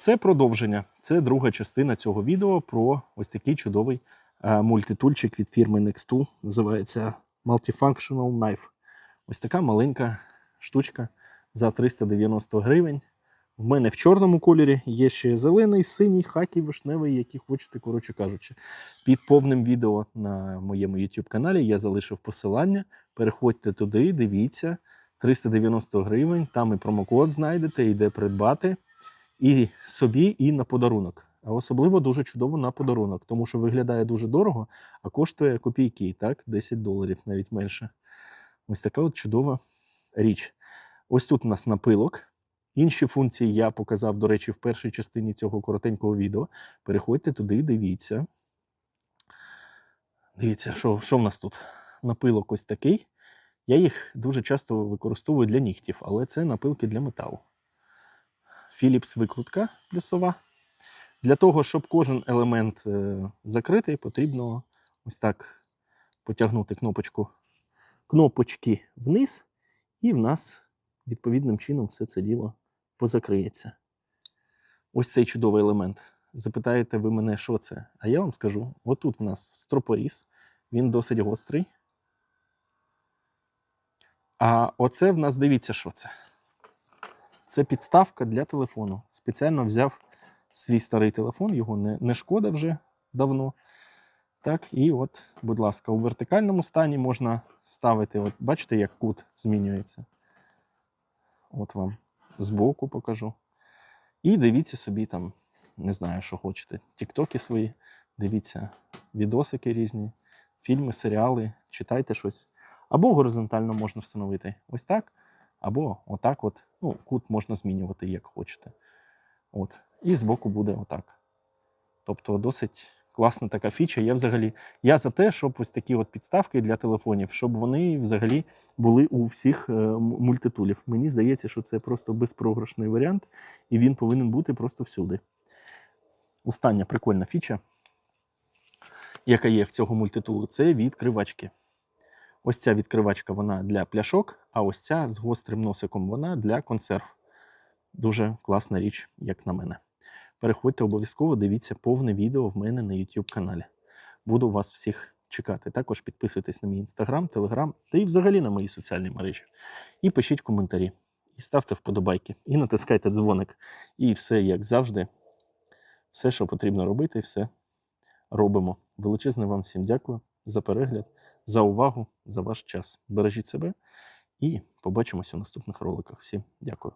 Це продовження. Це друга частина цього відео про ось такий чудовий е, мультитульчик від фірми Nextool. Називається Multifunctional Knife. Ось така маленька штучка за 390 гривень. В мене в чорному кольорі є ще зелений, синій, хакі, вишневий, які хочете, коротше кажучи. Під повним відео на моєму YouTube каналі я залишив посилання. Переходьте туди, дивіться. 390 гривень. Там і промокод знайдете, і де придбати. І собі, і на подарунок. А особливо дуже чудово на подарунок, тому що виглядає дуже дорого, а коштує копійки, так? 10 доларів, навіть менше. Ось така от чудова річ. Ось тут у нас напилок. Інші функції я показав, до речі, в першій частині цього коротенького відео. Переходьте туди, дивіться. Дивіться, що, що в нас тут? Напилок ось такий. Я їх дуже часто використовую для нігтів, але це напилки для металу. Philips викрутка плюсова. Для того, щоб кожен елемент е, закритий, потрібно ось так потягнути кнопочку, кнопочки вниз, і в нас відповідним чином все це діло позакриється. Ось цей чудовий елемент. Запитаєте ви мене, що це? А я вам скажу: отут в нас стропоріз, він досить гострий. А оце в нас дивіться, що це. Це підставка для телефону. Спеціально взяв свій старий телефон, його не, не шкода вже давно. Так, і от, будь ласка, у вертикальному стані можна ставити, от бачите, як кут змінюється. От вам збоку покажу. І дивіться собі там, не знаю, що хочете. Тіктоки свої, дивіться відосики різні, фільми, серіали, читайте щось. Або горизонтально можна встановити ось так, або отак. от. Ну, кут можна змінювати, як хочете. От. І збоку буде отак. Тобто досить класна така фіча. Я взагалі я за те, щоб ось такі от підставки для телефонів, щоб вони взагалі були у всіх е, мультитулів. Мені здається, що це просто безпрограшний варіант, і він повинен бути просто всюди. Остання прикольна фіча, яка є в цього мультитулу, це відкривачки. Ось ця відкривачка вона для пляшок, а ось ця з гострим носиком вона для консерв. Дуже класна річ, як на мене. Переходьте обов'язково, дивіться повне відео в мене на YouTube каналі. Буду вас всіх чекати. Також підписуйтесь на мій інстаграм, телеграм та і взагалі на мої соціальні мережі. І пишіть коментарі, і ставте вподобайки, і натискайте дзвоник. І все, як завжди, все, що потрібно робити, все робимо. Величезне вам всім дякую за перегляд, за увагу, за ваш час. Бережіть себе і побачимося в наступних роликах. Всім дякую.